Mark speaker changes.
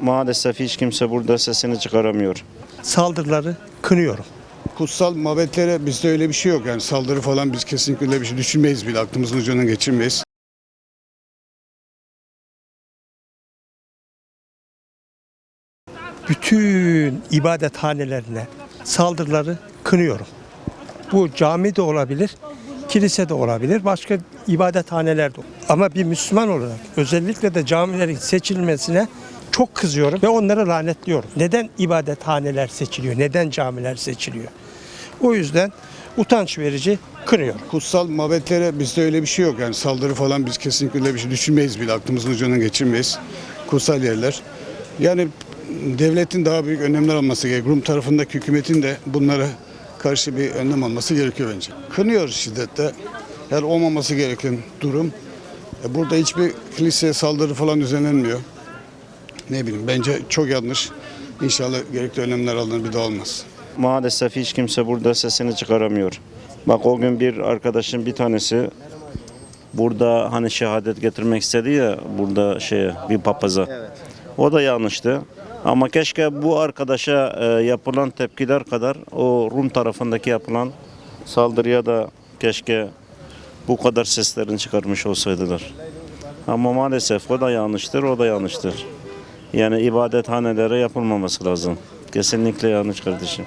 Speaker 1: Maalesef hiç kimse burada sesini çıkaramıyor.
Speaker 2: saldırıları kınıyorum.
Speaker 3: Kutsal mabetlere bizde öyle bir şey yok. Yani saldırı falan biz kesinlikle öyle bir şey düşünmeyiz bile. Aklımızın ucundan geçirmeyiz.
Speaker 2: Bütün ibadethanelerine saldırıları kınıyorum. Bu cami de olabilir, kilise de olabilir, başka ibadethaneler de. Ama bir Müslüman olarak özellikle de camilerin seçilmesine çok kızıyorum ve onları lanetliyorum. Neden ibadethaneler seçiliyor? Neden camiler seçiliyor? O yüzden utanç verici kınıyorum.
Speaker 3: Kutsal mabetlere bizde öyle bir şey yok. Yani saldırı falan biz kesinlikle öyle bir şey düşünmeyiz bile. Aklımızın ucundan geçirmeyiz. Kutsal yerler. Yani devletin daha büyük önlemler alması gerekiyor. Rum tarafındaki hükümetin de bunlara karşı bir önlem alması gerekiyor bence. Kınıyoruz şiddetle. Yani olmaması gereken durum. E, Burada hiçbir kiliseye saldırı falan düzenlenmiyor. Ne bileyim bence çok yanlış. İnşallah gerekli önlemler alınır bir daha olmaz.
Speaker 1: Maalesef hiç kimse burada sesini çıkaramıyor. Bak o gün bir arkadaşın bir tanesi burada hani şehadet getirmek istedi ya burada şeye bir papaza. O da yanlıştı. Ama keşke bu arkadaşa e, yapılan tepkiler kadar o Rum tarafındaki yapılan saldırıya da keşke bu kadar seslerini çıkarmış olsaydılar. Ama maalesef o da yanlıştır, o da yanlıştır. Yani ibadethanelere yapılmaması lazım. Kesinlikle yanlış kardeşim.